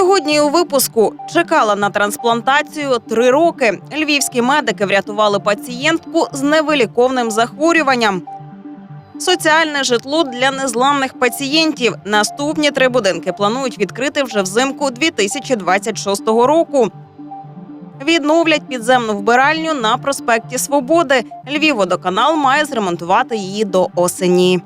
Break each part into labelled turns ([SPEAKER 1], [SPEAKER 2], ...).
[SPEAKER 1] Сьогодні у випуску чекала на трансплантацію три роки. Львівські медики врятували пацієнтку з невиліковним захворюванням. Соціальне житло для незламних пацієнтів. Наступні три будинки планують відкрити вже взимку 2026 року. Відновлять підземну вбиральню на проспекті Свободи. Львівводоканал має зремонтувати її до осені.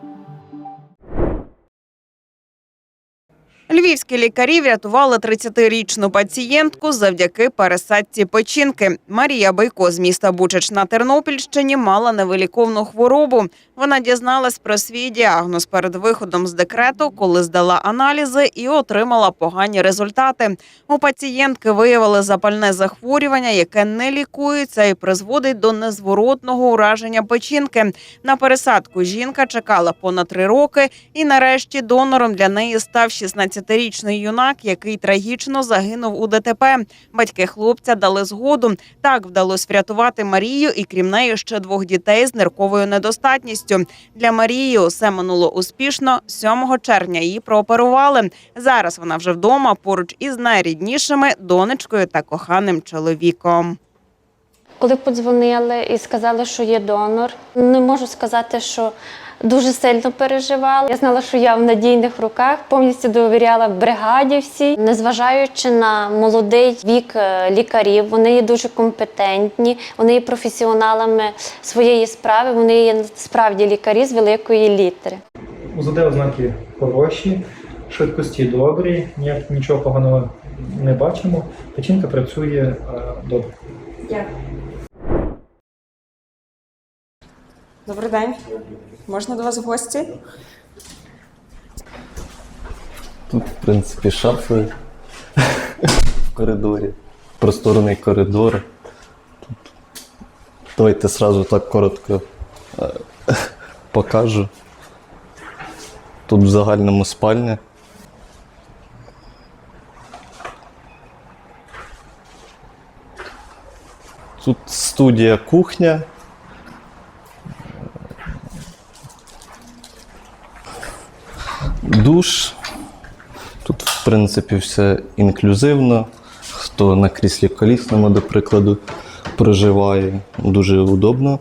[SPEAKER 1] Львівські лікарі врятували 30-річну пацієнтку завдяки пересадці печінки. Марія Бойко з міста Бучач на Тернопільщині мала невиліковну хворобу. Вона дізналась про свій діагноз перед виходом з декрету, коли здала аналізи і отримала погані результати. У пацієнтки виявили запальне захворювання, яке не лікується і призводить до незворотного ураження печінки. На пересадку жінка чекала понад три роки, і нарешті донором для неї став 16-річний юнак, який трагічно загинув у ДТП. Батьки хлопця дали згоду. Так вдалося врятувати Марію і крім неї ще двох дітей з нирковою недостатністю. Для Марії усе минуло успішно. 7 червня її прооперували. Зараз вона вже вдома поруч із найріднішими донечкою та коханим чоловіком.
[SPEAKER 2] Коли подзвонили і сказали, що є донор, не можу сказати, що дуже сильно переживала. Я знала, що я в надійних руках, повністю довіряла бригаді всій. Незважаючи на молодий вік е, лікарів, вони є дуже компетентні, вони є професіоналами своєї справи, вони є справді лікарі з великої літери.
[SPEAKER 3] УЗД ознаки хороші, швидкості добрі, ніяк нічого поганого не бачимо. Печінка працює е, добре.
[SPEAKER 1] Добрий день. Можна до вас в гості?
[SPEAKER 4] Тут, в принципі, шафи в коридорі. Просторний коридор. Давайте сразу так коротко е, покажу. Тут в загальному спальня. Тут студія кухня. Душ. Тут, в принципі, все інклюзивно. Хто на кріслі колісному, до прикладу, проживає, дуже удобно.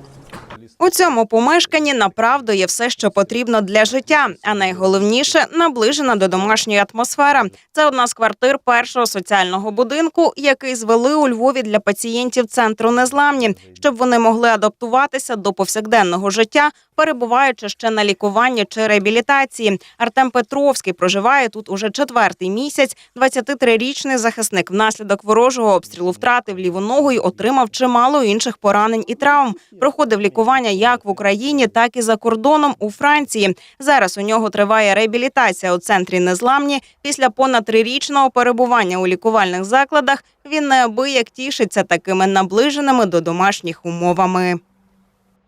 [SPEAKER 1] У цьому помешканні направду є все, що потрібно для життя. А найголовніше наближена до домашньої атмосфера. Це одна з квартир першого соціального будинку, який звели у Львові для пацієнтів центру незламні, щоб вони могли адаптуватися до повсякденного життя, перебуваючи ще на лікуванні чи реабілітації. Артем Петровський проживає тут уже четвертий місяць. 23-річний захисник внаслідок ворожого обстрілу втратив ліву ногу і отримав чимало інших поранень і травм. Проходив лікування як в Україні, так і за кордоном у Франції. Зараз у нього триває реабілітація у центрі незламні. Після понад трирічного перебування у лікувальних закладах він неабияк тішиться такими наближеними до домашніх умовами.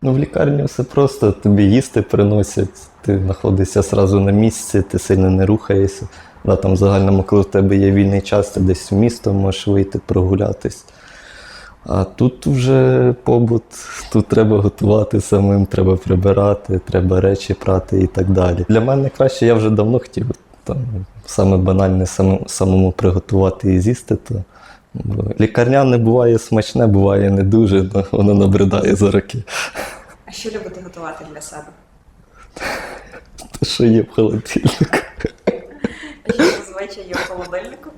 [SPEAKER 4] Ну, в лікарні все просто, тобі їсти приносять, ти знаходишся одразу на місці, ти сильно не рухаєшся. Да, там загальному, коли в тебе є вільний час, ти десь в місто можеш вийти прогулятись. А тут вже побут, тут треба готувати самим, треба прибирати, треба речі прати і так далі. Для мене краще, я вже давно хотів там, саме банальне самому, самому приготувати і з'їсти. То, бо лікарняне буває смачне, буває не дуже, але воно набридає за роки.
[SPEAKER 1] А що любите готувати для себе?
[SPEAKER 4] Те, що є в холодильнику.
[SPEAKER 1] Що зазвичай є в холодильнику?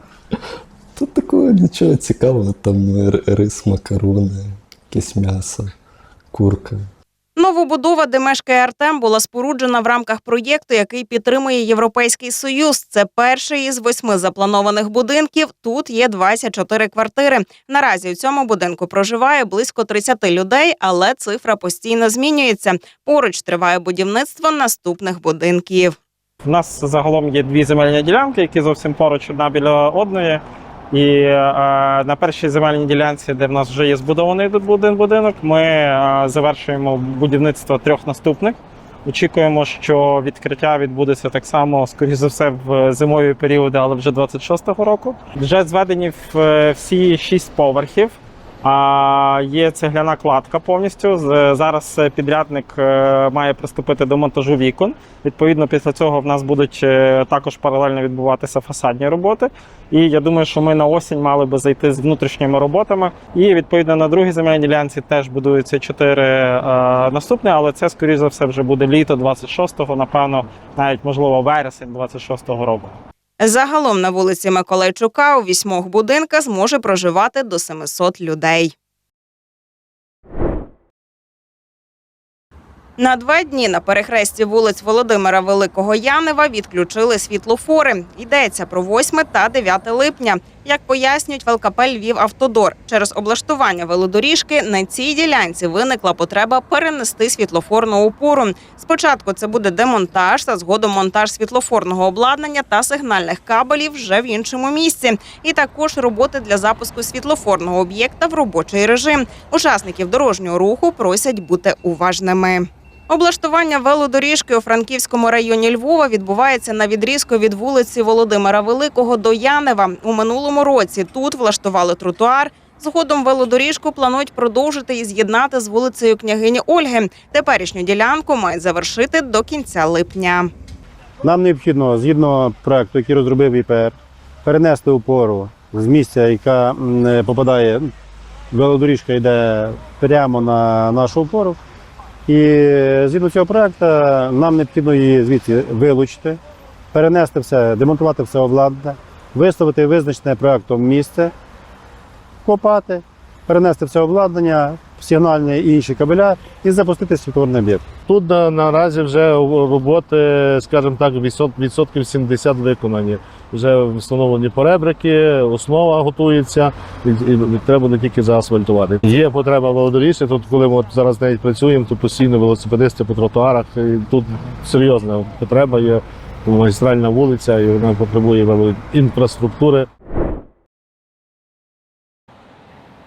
[SPEAKER 4] Тут нічого цікавого, там рис, макарони, якесь м'ясо, курка.
[SPEAKER 1] Новобудова, де мешкає Артем, була споруджена в рамках проєкту, який підтримує Європейський Союз. Це перший із восьми запланованих будинків. Тут є 24 квартири. Наразі у цьому будинку проживає близько 30 людей, але цифра постійно змінюється. Поруч триває будівництво наступних будинків.
[SPEAKER 5] У нас загалом є дві земельні ділянки, які зовсім поруч одна біля одної. І е, на першій земельній ділянці, де в нас вже є збудований один будинок, ми е, завершуємо будівництво трьох наступних. Очікуємо, що відкриття відбудеться так само, скоріш за все, в зимові періоди, але вже 26-го року. Вже зведені в- всі шість поверхів. А є цегляна кладка повністю. Зараз е, підрядник е, має приступити до монтажу вікон. Відповідно, після цього в нас будуть е, також паралельно відбуватися фасадні роботи. І я думаю, що ми на осінь мали би зайти з внутрішніми роботами. І відповідно на другій земельній ділянці теж будуються чотири наступні, але це скоріш за все вже буде літо 26-го, напевно, навіть можливо вересень 26-го року.
[SPEAKER 1] Загалом на вулиці Миколайчука у вісьмох будинках зможе проживати до 700 людей. На два дні на перехресті вулиць Володимира Великого Янева відключили світлофори. Йдеться про 8 та 9 липня. Як пояснюють в ЛКП Львів Автодор, через облаштування велодоріжки на цій ділянці виникла потреба перенести світлофорну опору. Спочатку це буде демонтаж та згодом монтаж світлофорного обладнання та сигнальних кабелів вже в іншому місці. І також роботи для запуску світлофорного об'єкта в робочий режим. Учасників дорожнього руху просять бути уважними. Облаштування велодоріжки у Франківському районі Львова відбувається на відрізку від вулиці Володимира Великого до Янева. У минулому році тут влаштували тротуар. Згодом велодоріжку планують продовжити і з'єднати з вулицею княгині Ольги. Теперішню ділянку мають завершити до кінця липня.
[SPEAKER 6] Нам необхідно, згідно проекту, який розробив ІПР, перенести опору з місця, яка е, попадає, велодоріжка йде прямо на нашу опору. І е, згідно цього проекту нам необхідно її звідси вилучити, перенести все, демонтувати все обладнання, виставити визначене проектом місце, копати, перенести все обладнання, сигнальні і інші кабеля і запустити світловий об'єкт.
[SPEAKER 7] Тут на- наразі вже роботи, скажімо так, відсот- відсотків 70 виконані. Вже встановлені поребрики, основа готується, і, і треба буде тільки заасфальтувати. Є потреба велодоріжжя. Тут, коли ми зараз навіть працюємо, то постійно велосипедисти по тротуарах. І тут серйозна потреба є. Магістральна вулиця, і вона потребує велоінфраструктури.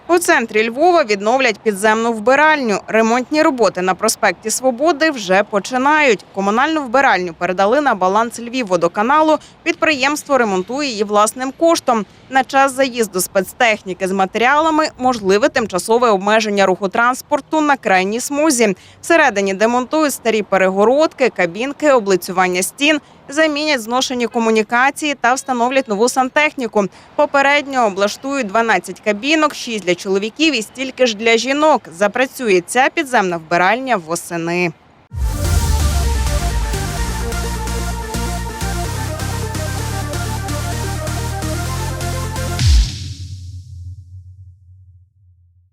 [SPEAKER 1] У центрі Львова відновлять підземну вбиральню. Ремонтні роботи на проспекті Свободи вже починають. Комунальну вбиральню передали на баланс Львівводоканалу. Підприємство ремонтує її власним коштом. На час заїзду спецтехніки з матеріалами можливе тимчасове обмеження руху транспорту на крайній смузі. Всередині демонтують старі перегородки, кабінки, облицювання стін, замінять зношені комунікації та встановлять нову сантехніку. Попередньо облаштують 12 кабінок, 6 для чоловіків і стільки ж для жінок. Запрацює ця підземна вбиральня восени.